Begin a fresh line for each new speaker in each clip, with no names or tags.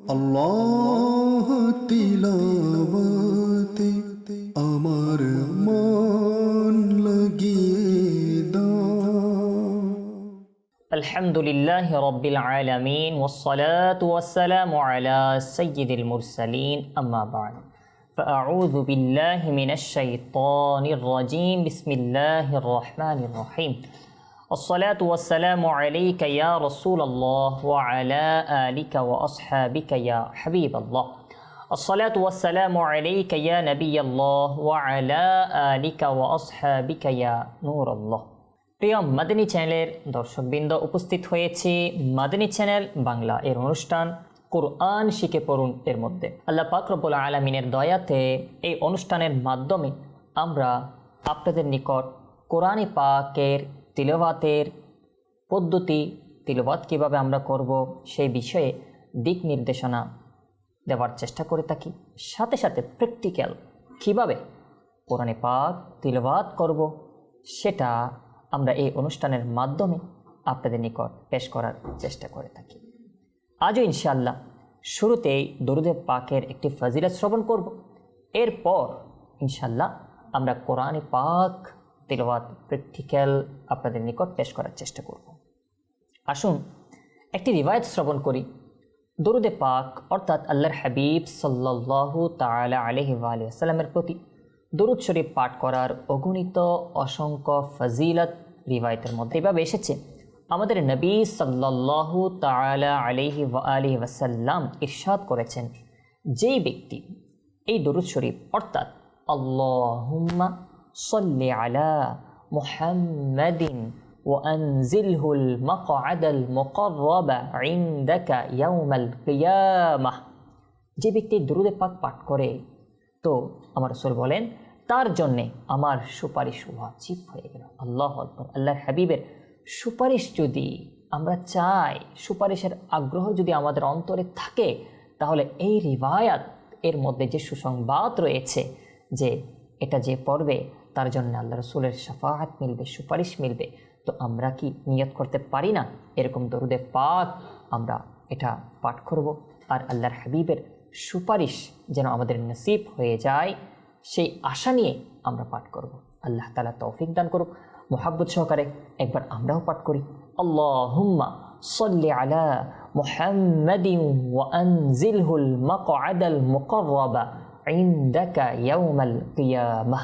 আল্লাহ তিলাওয়াতে আমার মন লাগিয়ে দাও
الحمد لله رب العالمين والصلاة والسلام على سيد المرسلين أما بعد فأعوذ بالله من الشيطان الرجيم بسم الله الرحمن الرحيم الصلاة والسلام عليك يا رسول الله وعلى آلك وأصحابك يا حبيب الله الصلاة والسلام عليك يا نبي الله وعلى آلك وأصحابك يا نور الله প্রিয় মাদানী চ্যানেলের দর্শকবৃন্দ উপস্থিত হয়েছে মাদানী চ্যানেল বাংলা এর অনুষ্ঠান কোরআন শিখে পড়ুন এর মধ্যে আল্লাহ পাক রব্বুল আলমিনের দয়াতে এই অনুষ্ঠানের মাধ্যমে আমরা আপনাদের নিকট কোরআনে পাকের তিলবাতের পদ্ধতি তিলবাত কীভাবে আমরা করব, সেই বিষয়ে দিক নির্দেশনা দেওয়ার চেষ্টা করে থাকি। সাথে সাথে প্র্যাকটিক্যাল কীভাবে কোরআনে পাক তিলবাত করব, সেটা আমরা এই অনুষ্ঠানের মাধ্যমে আপনাদের নিকট পেশ করার চেষ্টা করে থাকি। আজও ইনশাআল্লাহ শুরুতেই দরুদে পাকের একটি ফজিলত শ্রবণ করব। এরপর ইনশাল্লাহ আমরা কোরআনে পাক তিলবাত প্র্যাকটিক্যাল আপনাদের নিকট পেশ করার চেষ্টা করব। আসুন, একটি রিবায়ত শ্রবণ করি। দরুদে পাক, অর্থাৎ আল্লাহর হাবিব সাল্লাল্লাহু তাআলা আলাইহি ওয়া সাল্লামের প্রতি দরুদ শরীফ পাঠ করার অগণিত অসংখ্য ফজিলত রিবায়তের মধ্যে এভাবে এসেছে, আমাদের নবী সাল্লাল্লাহু তাআলা আলাইহি ওয়া আলিহি ওয়াসাল্লাম ইরশাদ করেছেন, যেই ব্যক্তি এই দরুদ শরীফ, অর্থাৎ আল্লাহুম্মা সাল্লি আলা মুহাম্মাদিন وأنزله المقعد المقرب عندك يوم القيامة যে ব্যক্তি দুরুদে পাক পাঠ করে তো আমার রসুল বলেন তার জন্যে আমার সুপারিশ ওয়াজিব হয়ে গেল আল্লাহ আকবর আল্লাহর হাবিবের সুপারিশ যদি আমরা চাই সুপারিশের আগ্রহ যদি আমাদের অন্তরে থাকে তাহলে এই রিবায়াত এর মধ্যে যে সুসংবাদ রয়েছে যে এটা যে পড়বে তার জন্য আল্লাহ রসুলের সাফাহাত মিলবে সুপারিশ মিলবে তো আমরা কি নিয়ত করতে পারি না এরকম দরুদে পাক আমরা এটা পাঠ করব আর আল্লাহর হাবিবের সুপারিশ যেন আমাদের নসিব হয়ে যায় সেই আশা নিয়ে আমরা পাঠ করব আল্লাহ তালা তৌফিক দান করুক মোহাব্বত সহকারে একবার আমরাও পাঠ করি আল্লাহুম্মা صل على محمد وأنزله المقعد المقرب عندك يوم القيامة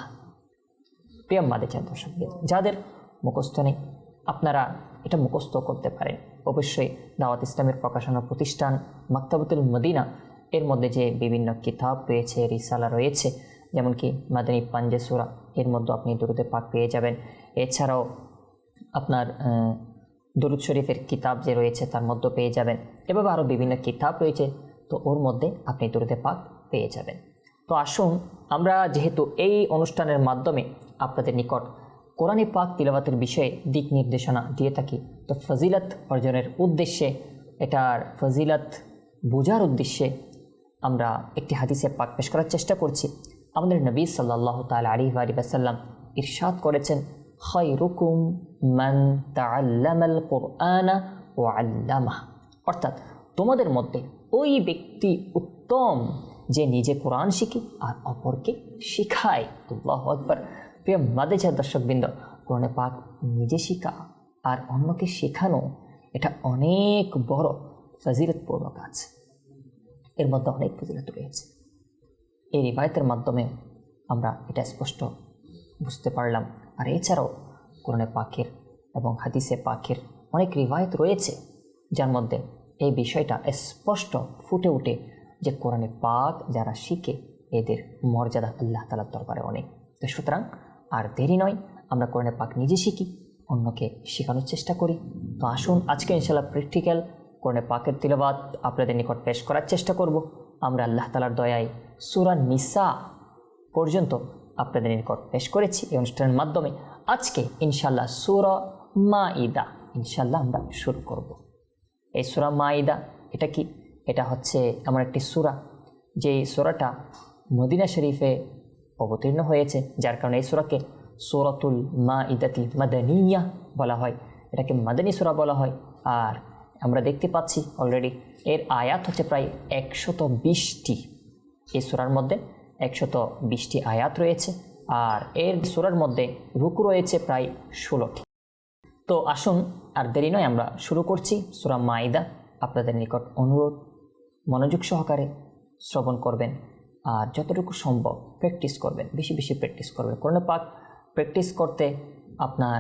প্রিয় মাদেচার দর্শক যাদের মুখস্থ নেই, আপনারা এটা মুখস্থ করতে পারেন। অবশ্যই দাওয়াত ইসলামের প্রকাশনা প্রতিষ্ঠান মাক্তাবতুল মদিনা, এর মধ্যে যে বিভিন্ন কিতাব রয়েছে, রিসালা রয়েছে যেমন কি মাদানী পাঞ্জেসুরা এর মধ্যে আপনি দুরুদে পাক পেয়ে যাবেন। এছাড়াও আপনার দরুদ শরীফের কিতাব যে রয়েছে তার মধ্যে পেয়ে যাবেন। এভাবে আরও বিভিন্ন কিতাব রয়েছে, তো ওর মধ্যে আপনি দরুদে পাক পেয়ে যাবেন। তো আসুন, আমরা যেহেতু এই অনুষ্ঠানের মাধ্যমে আপনাদের নিকট কোরআনে পাক তিলাবাতের বিষয়ে দিক নির্দেশনা দিয়ে থাকি। তো ফজিলত অর্জনের উদ্দেশ্যে, এটার ফজিলত বোঝার উদ্দেশ্যে আমরা একটি হাদিসে পাক পেশ করার চেষ্টা করছি। আমাদের নবী সাল্লাহ তাল আলী আলী বাসাল্লাম ইরশাদ করেছেন খৈরুকুম মান তাআল্লামাল কোরআনা ও আল্লামাহ। অর্থাৎ তোমাদের মধ্যে ওই ব্যক্তি উত্তম যে নিজে কোরআন শিখে আর অপরকে শিখায়। আল্লাহ আকবর। প্রিয় মাদেজা দর্শকবৃন্দ কোরআনে পাক নিজে শিখা আর অন্যকে শেখানো, এটা অনেক বড় ফজিলতপূর্ণ কাজ। এর মধ্যে অনেক ফজিলত রয়েছে। এই রিবায়তের মাধ্যমে আমরা এটা স্পষ্ট বুঝতে পারলাম। আর এছাড়াও কোরআনে পাকের এবং হাদিসে পাকের অনেক রিবায়ত রয়েছে, যার মধ্যে এই বিষয়টা স্পষ্ট ফুটে উঠে যে কোরআনে পাক যারা শিখে, এদের মর্যাদা আল্লাহ তালার দরবারে অনেক। তো সুতরাং আর দেরি নয়, আমরা কোরআনে পাক নিজে শিখি, অন্যকে শেখানোর চেষ্টা করি। তো আসুন, আজকে ইনশাল্লাহ প্র্যাকটিক্যাল কোরআনে পাকের তিলবাত আপনাদের নিকট পেশ করার চেষ্টা করব। আমরা আল্লাহ তালার দয়ায় সুরা নিসা পর্যন্ত আপনাদের নিকট পেশ করেছি এই অনুষ্ঠানের মাধ্যমে। আজকে ইনশাল্লাহ সুরা মা ইদা ইনশাল্লাহ আমরা শুরু করব। এই সুরা মা ইদা এটা কি? এটা হচ্ছে এমন একটি সুরা যে সুরাটা মদিনা শরীফে অবতীর্ণ হয়েছে, যার কারণে এই সুরাকে সুরাতুল মা ইদাতি মাদানিয়া বলা হয়। এটাকে মাদানী সুরা বলা হয়। আর আমরা দেখতে পাচ্ছি অলরেডি এর আয়াত হচ্ছে প্রায় একশত বিশটি। এই সুরার মধ্যে একশত বিশটি আয়াত রয়েছে আর এর সুরার মধ্যে রুকু রয়েছে প্রায় ষোলোটি। তো আসুন আর দেরি নয়, আমরা শুরু করছি সুরা মাইদা আপনাদের নিকট অনুরোধ, মনোযোগ সহকারে শ্রবণ করবেন। আর যতটুকু সম্ভব প্র্যাকটিস করবেন, বেশি বেশি প্র্যাকটিস করবেন। কোরআন পাক প্র্যাকটিস করতে আপনার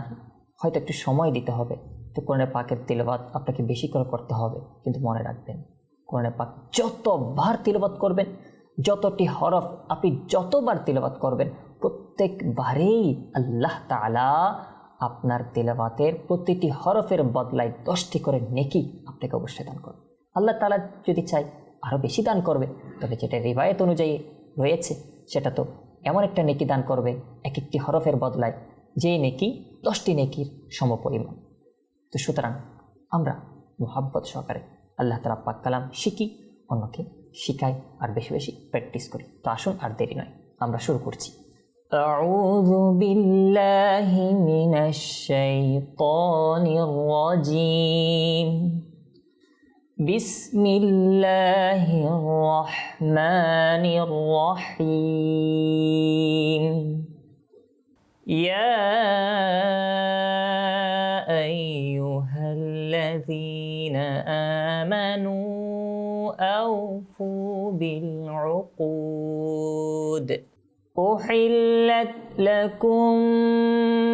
হয়তো একটু সময় দিতে হবে। তো কোরআন পাকের তিলবাত আপনাকে বেশি করে করতে হবে, কিন্তু মনে রাখবেন কোরআন পাক যতবার তিলবাত করবেন, যতটি হরফ আপনি যতবার তিলবাত করবেন, প্রত্যেকবারেই আল্লাহ তাআলা আপনার তেলাবাতের প্রতিটি হরফের বদলায় দশটি করে নেকি আপনাকে অবশ্যই দান করবে। আল্লাহ তালা যদি চাই আরও বেশি দান করবে তবে যেটা রিবায়ত অনুযায়ী রয়েছে সেটা তো এমন একটা নেকি দান করবে এক একটি হরফের বদলায় যে নেকি দশটি নেকির সমপরিমাণ তো সুতরাং আমরা মোহাব্বত সহকারে আল্লাহ তালা পাক কালাম শিখি অন্যকে শিখাই আর বেশি বেশি প্র্যাকটিস করি তো আসুন আর দেরি নয় আমরা শুরু করছি أعوذ بالله من الشيطان الرجيم بسم الله الرحمن الرحيم. يا أيها الذين آمنوا أوفوا بالعقود. أحلت لكم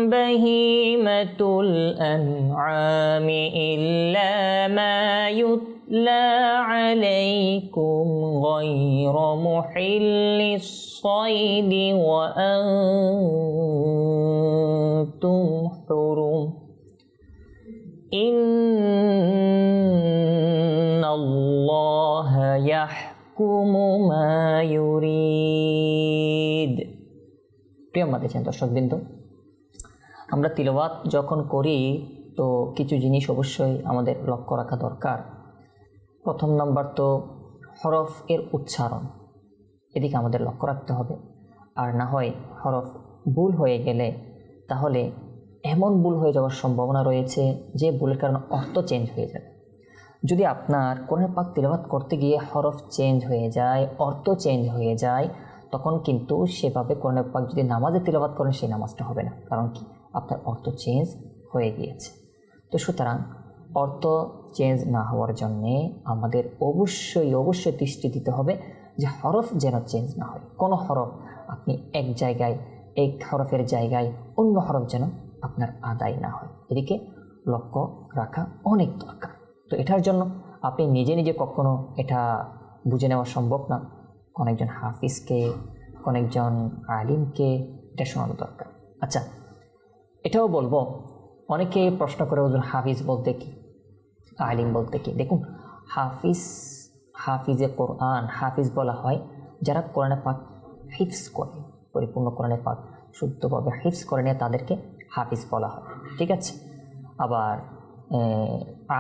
بهيمة الأنعام إلا ما يتقى يتلى عليكم غير محل الصيد وأنتم حرم إن الله يحكم ما يريد প্রিয় মাতেছেন দর্শকবৃন্দ আমরা তিলবাত যখন করি তো কিছু জিনিস অবশ্যই আমাদের লক্ষ্য রাখা দরকার প্রথম নাম্বার তো হরফ এর উচ্চারণ। এদিকে আমাদের লক্ষ্য রাখতে হবে। আর না হয় হরফ ভুল হয়ে গেলে, তাহলে এমন ভুল হয়ে যাওয়ার সম্ভাবনা রয়েছে যে ভুলের কারণে অর্থ চেঞ্জ হয়ে যাবে। যদি আপনার কোরআন পাক তিলাবাত করতে গিয়ে হরফ চেঞ্জ হয়ে যায়, অর্থ চেঞ্জ হয়ে যায়, তখন কিন্তু সেভাবে কোরআন পাক যদি নামাজে তিলাবাত করেন, সেই নামাজটা হবে না। কারণ কি? আপনার অর্থ চেঞ্জ হয়ে গিয়েছে। তো সুতরাং অর্থ চেঞ্জ না হওয়ার জন্যে আমাদের অবশ্যই অবশ্যই দৃষ্টি দিতে হবে যে হরফ যেন চেঞ্জ না হয়। কোনো হরফ আপনি এক জায়গায়, এক হরফের জায়গায় অন্য হরফ যেন আপনার আদায় না হয়। এদিকে লক্ষ্য রাখা অনেক দরকার। তো এটার জন্য আপনি নিজে নিজে কখনো এটা বুঝে নেওয়া সম্ভব না। কোন একজন হাফিজকে কোন একজন আলিমকে এটা শোনানো দরকার। আচ্ছা এটাও বলব, অনেকে প্রশ্ন করে ওজন হাফিজ বলতে কি? আলিম বলতে কি? দেখুন, হাফিজ, হাফিজে কোরআন, হাফিজ বলা হয় যারা কোরআনে পাক হিফস করে, পরিপূর্ণ কোরআনে পাক শুদ্ধভাবে হিফস করে নিয়ে তাদেরকে হাফিজ বলা হয়, ঠিক আছে? আবার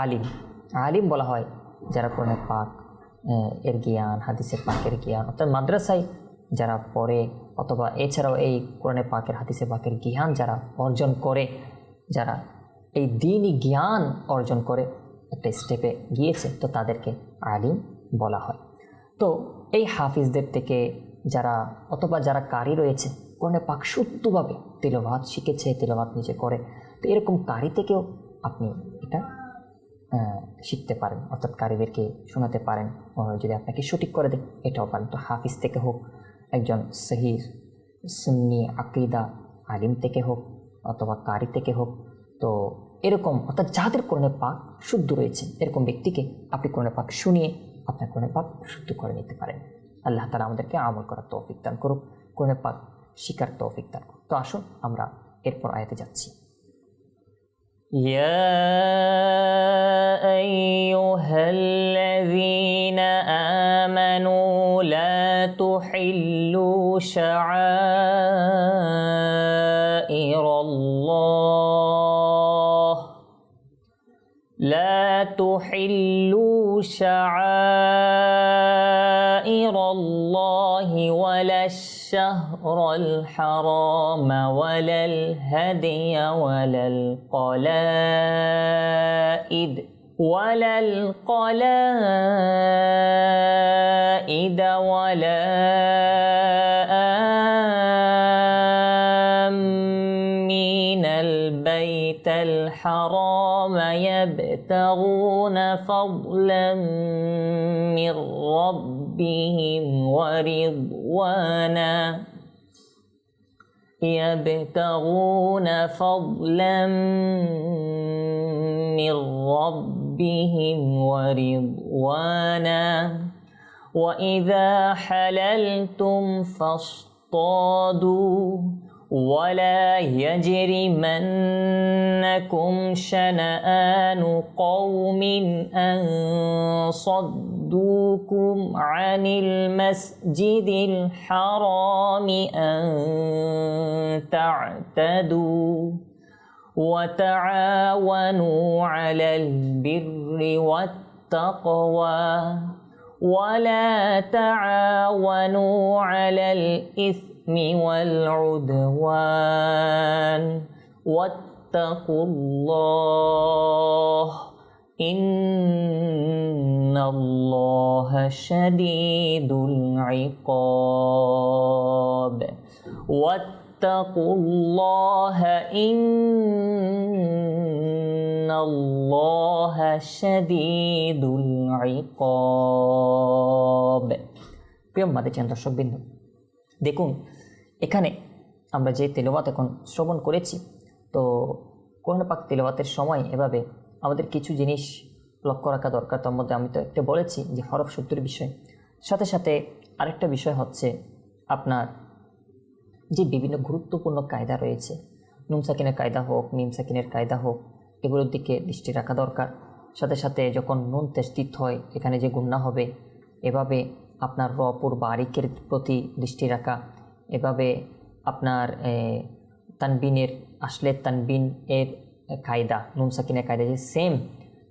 আলিম আলিম বলা হয় যারা কোরআনে পাক এর জ্ঞান হাদিসের পাকের জ্ঞান, অর্থাৎ মাদ্রাসায় যারা পড়ে, অথবা এছাড়াও এই কোরআনে পাকের, হাদিসে পাকের জ্ঞান যারা অর্জন করে, যারা এই দিনই জ্ঞান অর্জন করে একটা স্টেপে গিয়েছে, তো তাদেরকে আলিম বলা হয়। তো এই হাফিজদের থেকে যারা অথবা যারা কারি রয়েছে, কোরআনে পাক শুদ্ধভাবে তিলভাত শিখেছে তিলভাত নিজে করে, তো এরকম কারি থেকেও আপনি এটা শিখতে পারেন। অর্থাৎ কারিদেরকে শোনাতে পারেন যদি আপনাকে সঠিক করে দেয়, এটাও পারেন। তো হাফিজ থেকে হোক, একজন সহি সুন্নি আকিদা আলিম থেকে হোক, অথবা কারি থেকে হোক, তো এরকম অর্থাৎ যাদের কোরআনে পাক শুদ্ধ রয়েছে এরকম ব্যক্তিকে আপনি কোরআনে পাক শুনিয়ে আপনার কোরআনে পাক শুদ্ধ করে নিতে পারেন আল্লাহ তালা আমাদেরকে আমল করার তৌফিক দান করুক কোরআনে পাক শিকার তৌফিক দান করুক তো আসুন আমরা এরপর আয়াতে যাচ্ছি يا أيها الذين آمنوا لا تحلوا شعائر لا تحلوا شعائر الله ولا الشهر الحرام ولا الهدي ولا القلائد ولا القلائد ولا الحرام يبتغون فضلا من ربهم ورضوانا. يبتغون فضلا من ربهم ورضوانا. وإذا حللتم فاصطادوا. ولا يجرمنكم شنآن قوم أن صدوكم عن المسجد الحرام أن تعتدوا وتعاونوا على البر والتقوى ولا تعاونوا على الإثم والعدوان واتقوا الله إن الله شديد العقاب واتقوا الله إن الله شديد العقاب প্রিয় মাদেচান দর্শকবৃন্দ দেখুন এখানে আমরা যে তেলাওয়াত এখন শ্রবণ করেছি, তো কোরআন পাক সময় এভাবে আমাদের কিছু জিনিস লক্ষ্য রাখা দরকার। তার মধ্যে আমি তো একটা বলেছি যে হরফ শব্দের বিষয়। সাথে সাথে আরেকটা বিষয় হচ্ছে আপনার যে বিভিন্ন গুরুত্বপূর্ণ কায়দা রয়েছে নুমসাকিনের কায়দা হোক, মিম সাকিনের কায়দা হোক, এগুলোর দিকে দৃষ্টি রাখা দরকার। সাথে সাথে যখন নুন তেস্তিত হয়, এখানে যে গুন্না হবে, এভাবে আপনার রপুর বারিকের প্রতি দৃষ্টি রাখা এভাবে আপনার এ, তানবিনের আসলে তানবিন এর কায়দা নুন সাকিনের কায়দা যে সেম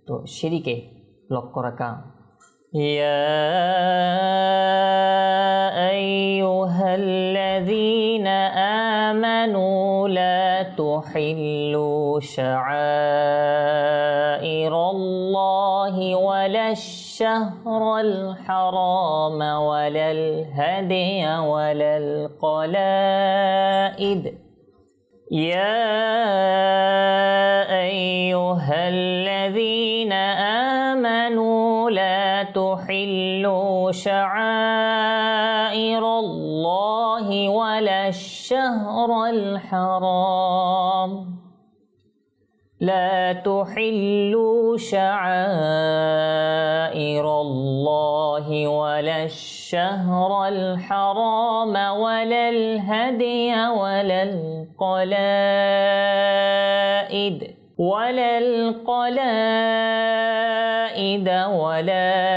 তো সেদিকে লক্ষ্য রাখা يا أيها الذين آمنوا لا تحلوا شعائر الله ولا الشهر الحرام ولا الهدي ولا القلائد. يا أيها الذين آمنوا لا تحلوا شعائر الله ولا الشهر الحرام. لا تحلوا شعائر الله ولا الشهر الحرام ولا الهدي ولا القلائد ولا القلائد ولا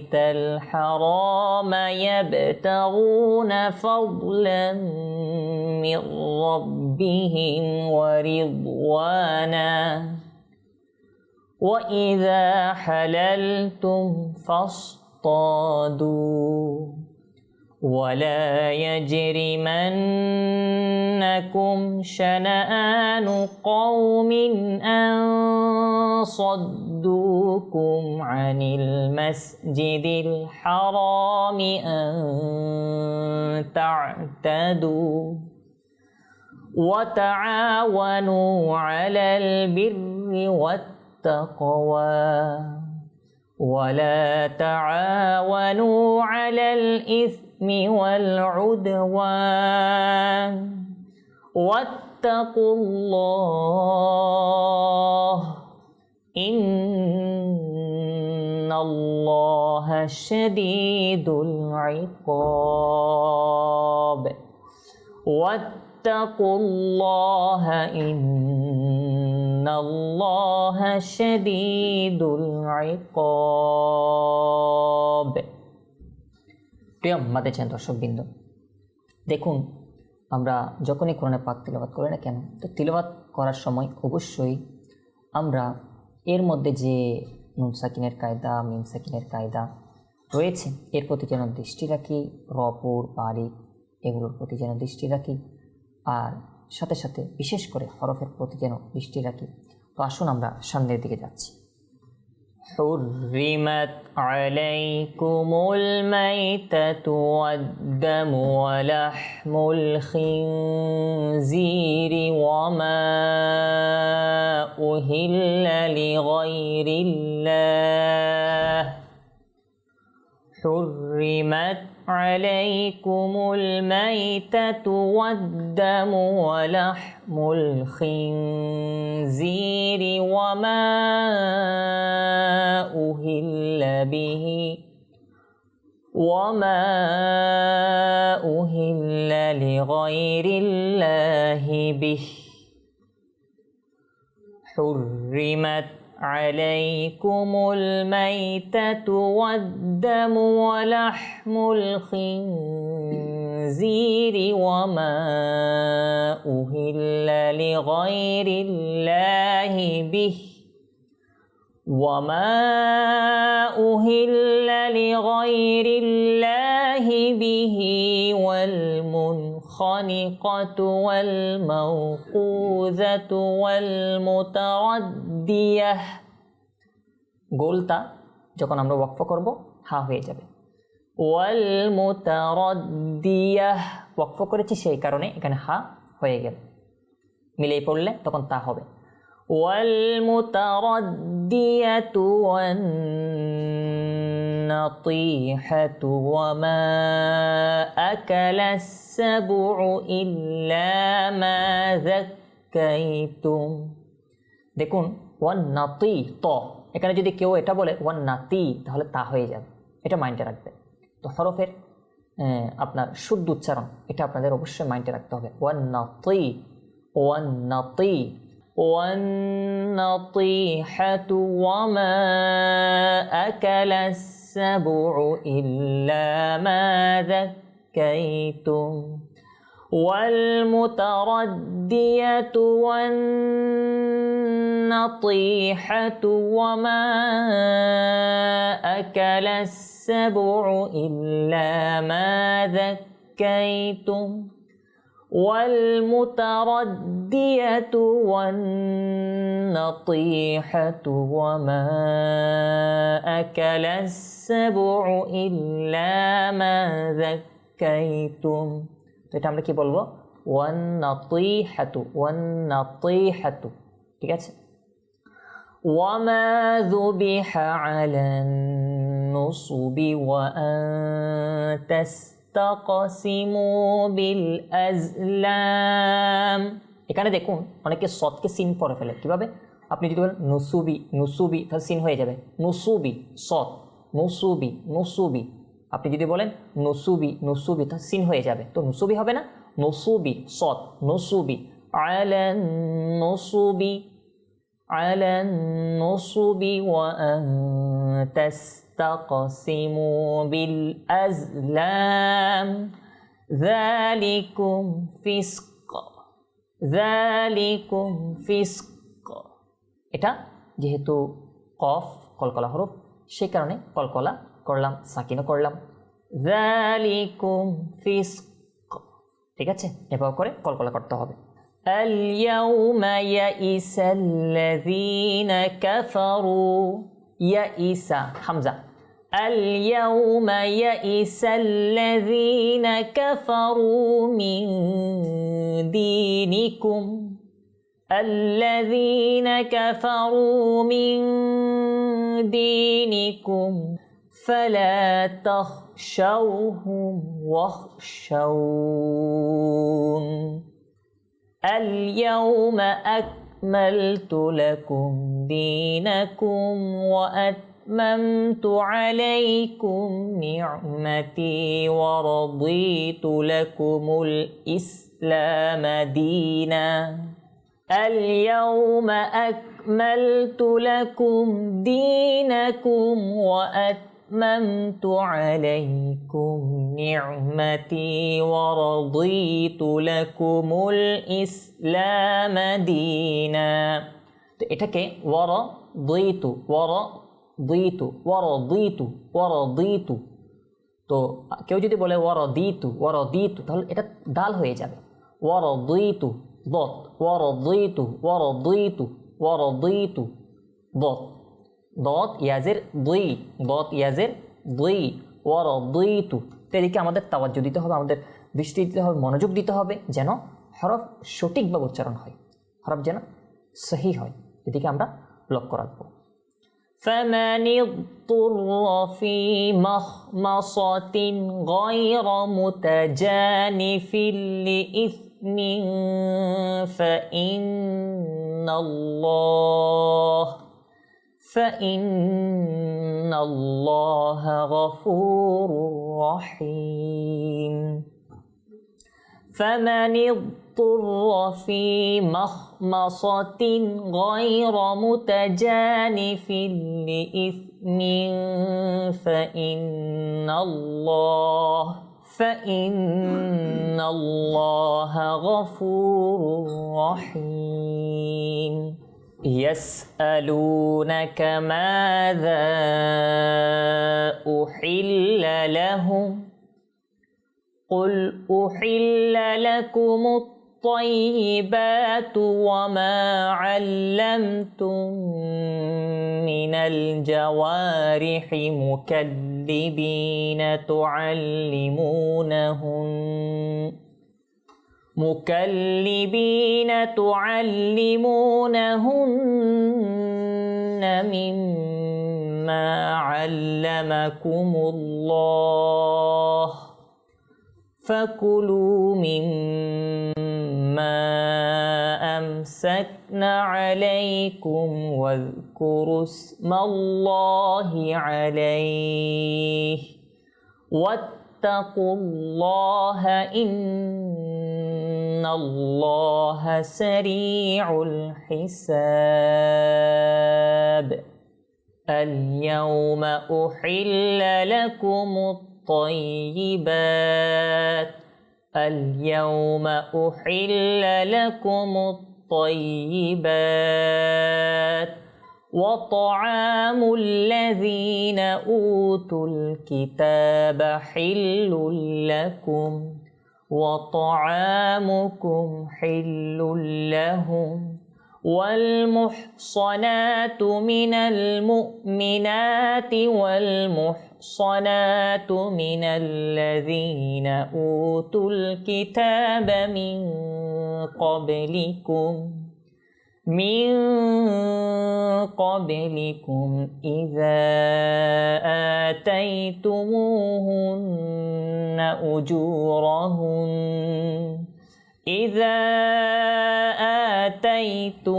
البيت الحرام يبتغون فضلا من ربهم ورضوانا. وإذا حللتم فاصطادوا. ولا يجرمنكم شنآن قوم أن صدوكم عن المسجد الحرام أن تعتدوا وتعاونوا على البر والتقوى ولا تعاونوا على الإثم والعدوان. واتقوا الله إن الله شديد العقاب. واتقوا الله إن الله شديد العقاب. প্রিয় মাতে চান দর্শকবৃন্দ, দেখুন আমরা যখনই কোরআনে পাক তিলাবাত করি না কেন, তো তিলাবাত করার সময় অবশ্যই আমরা এর মধ্যে যে নুন সাকিনের কায়দা, মিম সাকিনের কায়দা রয়েছে, এর প্রতি যেন দৃষ্টি রাখি, রপুর, বারিক এগুলোর প্রতি যেন দৃষ্টি রাখি, আর সাথে সাথে বিশেষ করে হরফের প্রতি যেন দৃষ্টি রাখি। তো আসুন আমরা সামনের দিকে যাচ্ছি। حرمت عليكم الميتة والدم ولحم الخنزير وما أهل لغير الله حرمت عليكم الميتة والدم ولحم الخنزير وما أهل به وما أهل لغير الله به حرمت عليكم الميتة والدم ولحم الخنزير وما أهل لغير الله به وما أهل لغير الله به والمنخنقة والموقوذة والمتردية গোলটা যখন আমরা ওয়াকফ করব হা হয়ে যাবে ওয়াল মুতারাদ্দিয়াহ ওয়াকফ করেছি সেই কারণে এখানে হা হয়ে গেল মিলেই পড়লে তখন তা হবে والمتردية والنطيحة وما أكل السبع إلا ما ذكيتم দেখুন ওয়ান নাতি ত এখানে যদি কেউ এটা বলে ওয়ান নাতি তাহলে তা হয়ে যাবে এটা মাইন্ডে রাখবে তো হরফের আহ, আপনার শুদ্ধ উচ্চারণ এটা আপনাদের অবশ্যই মাইন্ডে রাখতে হবে ওয়ান নাতি ওয়ান নাতি والنطيحة وما أكل السبع إلا ما ذكيتم والمتردية والنطيحة وما أكل السبع إلا ما ذكيتم والمتردية والنطيحة وما أكل السبع إلا ما ذكيتم তো এটা আমরা কি বলবো ওয়ান নাতিহাতু ওয়ান নাতিহাতু ঠিক আছে وما ذبح على النصب وأن تستقسموا بالأزلام এখানে দেখুন, অনেকে সৎকে সিন পরে ফেলে। কীভাবে? আপনি যদি বলেন, নুসুবি নুসুবি, তাহলে সিন হয়ে যাবে। নুসুবি, সৎ। নুসুবি নুসুবি। আপনি যদি বলেন, নুসুবি নুসুবি, তাহলে সিন হয়ে যাবে। তো নুসুবি হবে না? নুসুবি, সৎ। নুসুবি আলান নুসুবি আলান নুসুবি ওয়া আনতাস تستقسموا بالأزلام ذلكم فسق ذلكم فسق এটা যেহেতু কফ কলকলা হরফ সেই কারণে কলকলা করলাম সাকিনও করলাম ذلكم فسق ঠিক আছে এভাবে করে কলকলা করতে হবে اليوم يئس الذين كفروا يئس حمزة اليوم يئس الذين كفروا من دينكم. الذين كفروا من دينكم فلا تخشوهم واخشون. اليوم أكملت لكم دينكم وأتممت عليكم نعمتي ورضيت لكم الإسلام دينا اليوم أكملت لكم دينكم وأتممت عليكم نعمتي ورضيت لكم الإسلام دينا তো এটাকে ওয়ার দ্বৈতু ওয়ার দিতু ওর দিতু ওর দিতু তো কেউ যদি বলে ওর দিতু ওর দিতু তাহলে এটা ডাল হয়ে যাবে। ওর দিতু বত ওর দিতু ওর দিতু ওর দিতু বত দত ইয়াজের দুই দত ইয়াজের দুই ওর দিতু তো এদিকে আমাদের তাওয়াজ দিতে হবে, আমাদের দৃষ্টি দিতে হবে, মনোযোগ দিতে হবে যেন হরফ সঠিকভাবে উচ্চারণ হয়, হরফ যেন সহি হয়। এদিকে আমরা লক্ষ্য রাখব। فمن اضطر في مخمصة غير متجانف لإثم فإن الله فإن الله غفور رحيم. فمن اضطر في مخمصة غير متجانف لإثم فإن الله فإن الله غفور رحيم يسألونك ماذا أحل لهم قل أحل لكم الطيبات وما علمتم من الجوارح مكلبين تعلمونهن مكلبين تعلمونهن مما علمكم الله فكلوا مما أمسكن عليكم واذكروا اسم الله عليه واتقوا الله إن الله سريع الحساب اليوم أحل لكم الطيبات اليوم أحل لكم الطيبات وطعام الذين أوتوا الكتاب حل لكم وطعامكم حل لهم والمحصنات من المؤمنات والمحصنات من الذين أوتوا الكتاب من قبلكم من قبلكم إذا آتيتموهن أجورهن. إذا آتيتموهن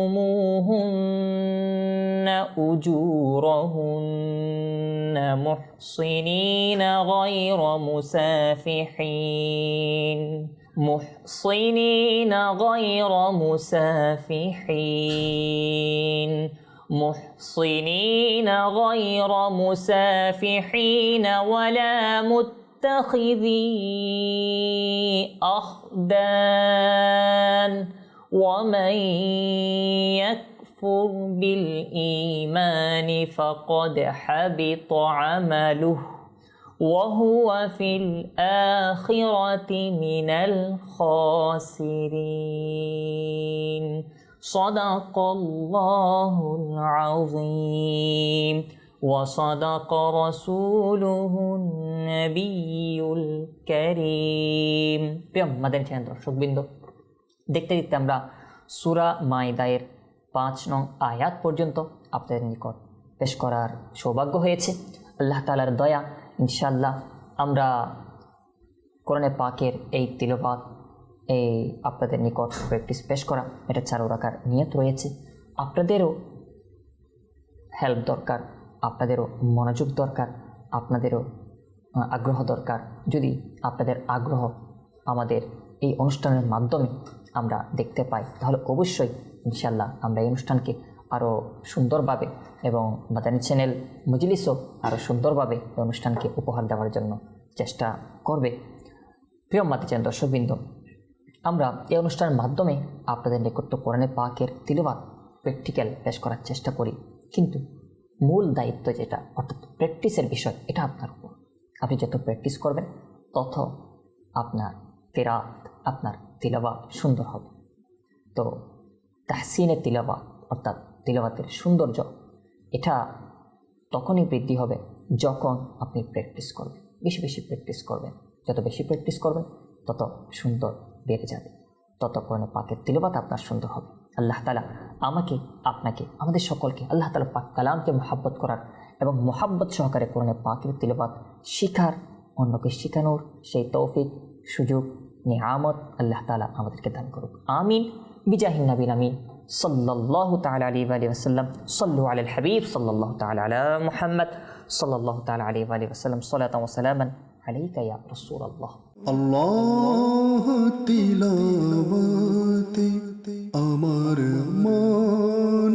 أجورهن محصنين غير مسافحين. محصنين غير مسافحين. محصنين غير مسافحين ولا متخذي أخدان ومن يكفر بالإيمان فقد حبط عمله وهو في الآخرة من الخاسرين. صدق الله العظيم. وصدق رسوله النبي الكريم প্রিয় মাদানী চ্যানেল দর্শকবৃন্দ দেখতে দেখতে আমরা সুরা মাইদায়ের পাঁচ নং আয়াত পর্যন্ত আপনাদের নিকট পেশ করার সৌভাগ্য হয়েছে আল্লাহ তালার দয়া ইনশাল্লাহ আমরা কোরআনে পাকের এই তিলবাত এই আপনাদের নিকট প্র্যাকটিস পেশ করা এটা চালু রাখার নিয়ত রয়েছে আপনাদেরও হেল্প দরকার আপনাদেরও মনোযোগ দরকার, আপনাদেরও আগ্রহ দরকার। যদি আপনাদের আগ্রহ আমাদের এই অনুষ্ঠানের মাধ্যমে আমরা দেখতে পাই, তাহলে অবশ্যই ইনশাল্লাহ আমরা এই অনুষ্ঠানকে আরও সুন্দরভাবে এবং মাদানী চ্যানেল মজলিসও আরও সুন্দরভাবে এই অনুষ্ঠানকে উপহার দেওয়ার জন্য চেষ্টা করবে। প্রিয় মাতি চ্যানেল দর্শকবৃন্দ, আমরা এই অনুষ্ঠানের মাধ্যমে আপনাদের নিকট্য কোরআনে পাকের তিলবাদ প্র্যাকটিক্যাল পেশ করার চেষ্টা করি। কিন্তু মূল দায়িত্ব যেটা, অর্থাৎ প্র্যাকটিসের বিষয়, এটা আপনার উপর। আপনি যত প্র্যাকটিস করবেন, তত আপনার তেরাত আপনার তিলাবাত সুন্দর হবে। তো তাহসিনের তিলাবাত অর্থাৎ তিলাবাতের সৌন্দর্য, এটা তখনই বৃদ্ধি হবে যখন আপনি প্র্যাকটিস করবেন। বেশি বেশি প্র্যাকটিস করবেন। যত বেশি প্র্যাকটিস করবেন, তত সুন্দর বেড়ে যাবে। তত কোরআনে পাকের তিলবাত আপনার সুন্দর হবে। আল্লাহ তালা আমাকে, আপনাকে, আমাদের সকলকে আল্লাহ তালা পাক কালামকে মহাব্বত করার এবং মহাব্বত সহকারে কোরআনে পাকের তিলবাত শিখার, অন্যকে শেখানোর সেই তৌফিক, সুযোগ, নিয়ামত আল্লাহ তালা আমাদেরকে দান করুক। আমিন। বিজাহিন নবীন আমিন। সাল্লাল্লাহু তাআলা আলাইহি ওয়া আলিহি ওয়াসাল্লাম। সাল্লু আলাল হাবিব। সাল্লাল্লাহু তাআলা আলা মুহাম্মদ। সাল্লাল্লাহু তাআলা আলাইহি ওয়া আলিহি ওয়াসাল্লাম। সালাতান ওয়া সালামান আলাইকা ইয়া রাসূলুল্লাহ।
আল্লাহ আমার মন